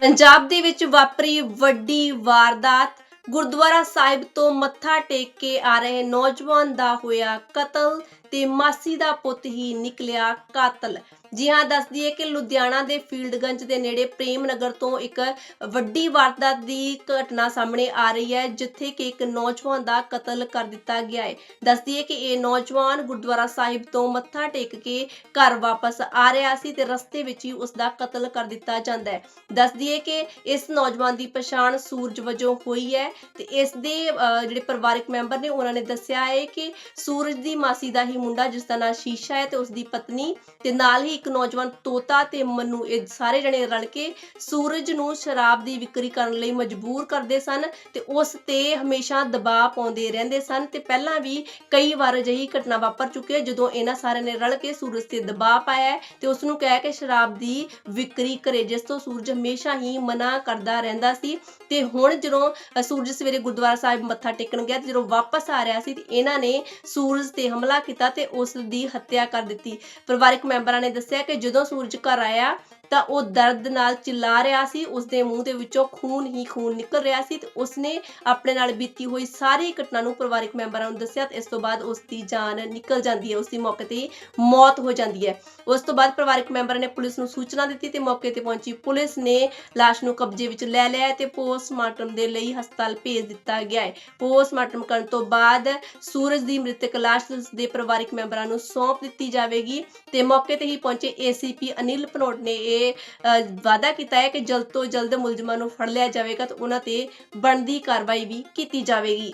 ਪੰਜਾਬ ਦੇ ਵਿੱਚ ਵਾਪਰੀ ਵੱਡੀ ਵਾਰਦਾਤ। ਗੁਰਦੁਆਰਾ ਸਾਹਿਬ ਤੋਂ ਮੱਥਾ ਟੇਕ ਕੇ ਆ ਰਹੇ ਨੌਜਵਾਨ ਦਾ ਹੋਇਆ ਕਤਲ ਤੇ ਮਾਸੀ ਦਾ ਪੁੱਤ ਹੀ ਨਿਕਲਿਆ ਕਾਤਲ। ਜੀ ਹਾਂ, ਦੱਸ ਦਈਏ ਕਿ ਲੁਧਿਆਣਾ ਦੇ ਫੀਲਡਗੰਜ ਦੇ ਨੇੜੇ ਪ੍ਰੇਮ ਨਗਰ ਤੋਂ ਇੱਕ ਵੱਡੀ ਵਾਰਦਾਤ ਦੀ ਘਟਨਾ ਸਾਹਮਣੇ ਆ ਰਹੀ ਹੈ, ਜਿੱਥੇ ਕਿ ਇੱਕ ਨੌਜਵਾਨ ਦਾ ਕਤਲ ਕਰ ਦਿੱਤਾ ਗਿਆ ਹੈ। ਦੱਸ ਦਈਏ ਕਿ ਇਹ ਨੌਜਵਾਨ ਗੁਰਦੁਆਰਾ ਸਾਹਿਬ ਤੋਂ ਮੱਥਾ ਟੇਕ ਕੇ ਘਰ ਵਾਪਸ ਆ ਰਿਹਾ ਸੀ ਤੇ ਰਸਤੇ ਵਿੱਚ ਹੀ ਉਸ ਦਾ ਕਤਲ ਕਰ ਦਿੱਤਾ ਜਾਂਦਾ ਹੈ। ਦੱਸ ਦਈਏ ਕਿ ਇਸ ਨੌਜਵਾਨ ਦੀ ਪਛਾਣ ਸੂਰਜ ਵਜੋਂ ਹੋਈ ਹੈ ਤੇ ਇਸ ਦੇ ਜਿਹੜੇ ਪਰਿਵਾਰਕ ਮੈਂਬਰ ਨੇ, ਉਹਨਾਂ ਨੇ ਦੱਸਿਆ ਹੈ ਕਿ ਸੂਰਜ ਦੀ ਮਾਸੀ ਦਾ ਹੀ ਮੁੰਡਾ, ਜਿਸ ਦਾ ਨਾਂ ਸ਼ੀਸ਼ਾ ਹੈ ਤੇ ਉਸ ਦੀ ਪਤਨੀ ਤੇ ਨਾਲ ਹੀ ਇੱਕ ਨੌਜਵਾਨ ਤੋਤਾ ਤੇ ਮਨੂ ਇਹ ਸਾਰੇ ਜਣੇ ਰਲ ਕੇ ਸੂਰਜ ਨੂੰ ਸ਼ਰਾਬ ਦੀ ਵਿਕਰੀ ਕਰਨ ਲਈ ਮਜਬੂਰ ਕਰਦੇ ਸਨ ਤੇ ਉਸ ਤੇ ਹਮੇਸ਼ਾ ਦਬਾਅ ਪਾਉਂਦੇ ਰਹਿੰਦੇ ਸਨ ਤੇ ਪਹਿਲਾਂ ਵੀ ਕਈ ਵਾਰ ਅਜਿਹੀ ਘਟਨਾ ਵਾਪਰ ਚੁੱਕੀ ਹੈ ਜਦੋਂ ਇਹਨਾਂ ਸਾਰਿਆਂ ਨੇ ਰਲ ਕੇ ਸੂਰਜ ਤੇ ਦਬਾਅ ਪਾਇਆ ਤੇ ਉਸ ਨੂੰ ਕਹਿ ਕੇ ਸ਼ਰਾਬ ਦੀ ਵਿਕਰੀ ਕਰੇ, ਜਿਸ ਤੋਂ ਸੂਰਜ ਹਮੇਸ਼ਾ ਹੀ ਮਨਾ ਕਰਦਾ ਰਹਿੰਦਾ ਸੀ ਤੇ ਹੁਣ ਜਦੋਂ ਸੂਰਜ ਸਵੇਰੇ ਗੁਰਦੁਆਰਾ ਸਾਹਿਬ ਮੱਥਾ ਟੇਕਣ ਗਿਆ ਤੇ ਜਦੋਂ ਵਾਪਸ ਆ ਰਿਹਾ ਸੀ ਤੇ ਇਹਨਾਂ ਨੇ ਸੂਰਜ ਤੇ ਹਮਲਾ ਕੀਤਾ ਤੇ ਉਸ ਦੀ ਹੱਤਿਆ ਕਰ ਦਿੱਤੀ। ਪਰਿਵਾਰਕ ਮੈਂਬਰਾਂ ਨੇ ਦੱਸਿਆ ਕਿ ਜਦੋਂ ਸੂਰਜ ਘਰ ਆਇਆ ਤਾਂ ਉਹ ਦਰਦ ਨਾਲ ਚਿল্ਲਾ ਰਿਹਾ ਸੀ, ਉਸਦੇ ਮੂੰਹ ਦੇ ਵਿੱਚੋਂ ਖੂਨ ਹੀ ਖੂਨ ਨਿਕਲ ਰਿਹਾ ਸੀ ਤੇ ਉਸਨੇ ਆਪਣੇ ਨਾਲ ਬੀਤੀ ਹੋਈ ਸਾਰੀ ਘਟਨਾ ਨੂੰ ਪਰਿਵਾਰਕ ਮੈਂਬਰਾਂ ਨੂੰ ਦੱਸਿਆ ਤੇ ਇਸ ਤੋਂ ਬਾਅਦ ਉਸ ਦੀ ਜਾਨ ਨਿਕਲ ਜਾਂਦੀ ਹੈ ਉਸ ਦੀ ਮੌਕੇ ਤੇ ਮੌਤ ਹੋ ਜਾਂਦੀ ਹੈ। ਉਸ ਤੋਂ ਬਾਅਦ ਪਰਿਵਾਰਕ ਮੈਂਬਰਾਂ ਨੇ ਪੁਲਿਸ ਨੂੰ ਸੂਚਨਾ ਦਿੱਤੀ ਤੇ ਮੌਕੇ ਤੇ ਪਹੁੰਚੀ ਪੁਲਿਸ ਨੇ ਲਾਸ਼ ਨੂੰ ਕਬਜ਼ੇ ਵਿੱਚ ਲੈ ਲਿਆ ਤੇ ਪੋਸਟਮਾਰਟਮ ਦੇ ਲਈ ਹਸਪਤਾਲ ਭੇਜ ਦਿੱਤਾ ਗਿਆ ਹੈ। ਪੋਸਟਮਾਰਟਮ ਕਰਨ ਤੋਂ ਬਾਅਦ ਸੂਰਜ ਦੀ ਮ੍ਰਿਤਕ ਲਾਸ਼ ਉਸ ਦੇ ਪਰਿਵਾਰਕ ਮੈਂਬਰਾਂ ਨੂੰ ਸੌਂਪ ਦਿੱਤੀ ਜਾਵੇਗੀ ਤੇ ਮੌਕੇ ਤੇ ਹੀ ਪਹੁੰਚੇ ਏਸੀਪੀ ਅਨਿਲ ਪਨੋਟ ਨੇ ਇਹ ਅ, ਵਾਅਦਾ ਕੀਤਾ ਹੈ ਕਿ ਜਲਦ ਤੋਂ ਜਲਦ ਮੁਲਜ਼ਮਾਂ ਨੂੰ ਫੜ ਲਿਆ ਜਾਵੇਗਾ ਤੇ ਉਹਨਾਂ ਤੇ ਬਣਦੀ ਕਾਰਵਾਈ ਵੀ ਕੀਤੀ ਜਾਵੇਗੀ।